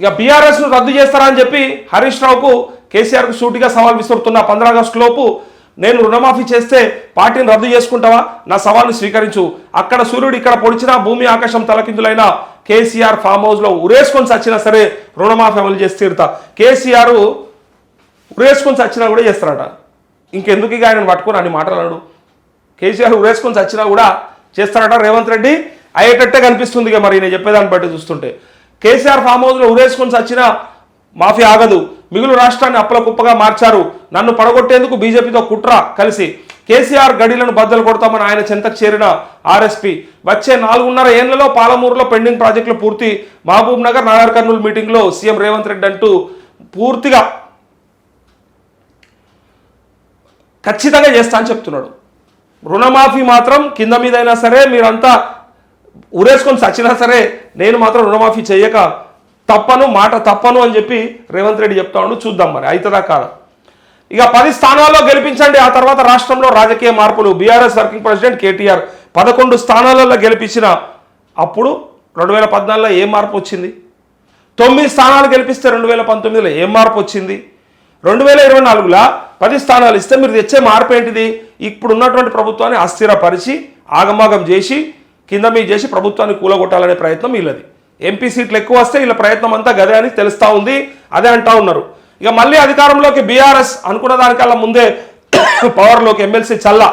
ఇక బీఆర్ఎస్ను రద్దు చేస్తారని చెప్పి హరీష్ రావుకు కేసీఆర్కు సూటిగా సవాల్ విసురుతున్న పంద్రా ఆగస్టు లోపు నేను రుణమాఫీ చేస్తే పార్టీని రద్దు చేసుకుంటావా? నా సవాల్ని స్వీకరించు. అక్కడ సూర్యుడు ఇక్కడ పొడిచినా భూమి ఆకాశం తలకిందులైన కేసీఆర్ ఫామ్ హౌస్లో ఉరేసుకొని చచ్చినా సరే రుణమాఫీ అమలు చేసి తీరుతా. కేసీఆర్ ఉరేసుకొని చచ్చినా కూడా చేస్తారట. ఇంకెందుకు ఇక ఆయన పట్టుకుని అన్ని మాటలు కేసీఆర్ ఉరేసుకొని చచ్చినా కూడా చేస్తారట రేవంత్ రెడ్డి. అయ్యేటట్టే కనిపిస్తుంది ఇక మరి నేను చెప్పేదాన్ని బట్టి చూస్తుంటే. కేసీఆర్ ఫామ్ హౌస్లో ఉరేసుకొని చచ్చినా మాఫీ ఆగదు. మిగులు రాష్ట్రాన్ని అప్పల కుప్పగా మార్చారు. నన్ను పడగొట్టేందుకు బీజేపీతో కుట్ర కలిసి కేసీఆర్ గడిలను బద్దలు కొడతామని ఆయన చెంతకు చేరిన ఆర్ఎస్పీ. వచ్చే నాలుగున్నర ఏళ్ళలో పాలమూరులో పెండింగ్ ప్రాజెక్టులు పూర్తి. మహబూబ్ నగర్ నాగర్ కర్నూలు మీటింగ్లో సీఎం రేవంత్ రెడ్డి అంటూ పూర్తిగా ఖచ్చితంగా చేస్తా అని చెప్తున్నాడు. రుణమాఫీ మాత్రం కింద మీదైనా సరే మీరంతా ఉరేసుకొని చచ్చినా సరే నేను మాత్రం రుణమాఫీ చేయక తప్పను మాట తప్పను అని చెప్పి రేవంత్ రెడ్డి చెప్తా ఉండు చూద్దాం మరి. అవుతుందా కాదా? ఇక పది స్థానాల్లో గెలిపించండి. ఆ తర్వాత రాష్ట్రంలో రాజకీయ మార్పులు. బీఆర్ఎస్ వర్కింగ్ ప్రెసిడెంట్ కేటీఆర్ పదకొండు స్థానాలలో గెలిపించిన అప్పుడు రెండు వేల పద్నాలుగులో ఏం మార్పు వచ్చింది? తొమ్మిది స్థానాలు గెలిపిస్తే రెండు వేల పంతొమ్మిదిలో ఏం మార్పు వచ్చింది? రెండు వేల ఇరవై నాలుగులో పది స్థానాలు ఇస్తే మీరు తెచ్చే మార్పు ఏంటిది? ఇప్పుడు ఉన్నటువంటి ప్రభుత్వాన్ని అస్థిరపరిచి ఆగమాగం చేసి కింద మీ చేసి ప్రభుత్వాన్ని కూలగొట్టాలనే ప్రయత్నం వీళ్ళది. ఎంపీ సీట్లు ఎక్కువ వస్తే వీళ్ళ ప్రయత్నం అంతా గదే అని తెలుస్తూ ఉంది అదే అంటా ఉన్నారు. ఇక మళ్ళీ అధికారంలోకి బీఆర్ఎస్ అనుకున్న దానికల్లా ముందే పవర్లోకి ఎమ్మెల్సీ చల్లా.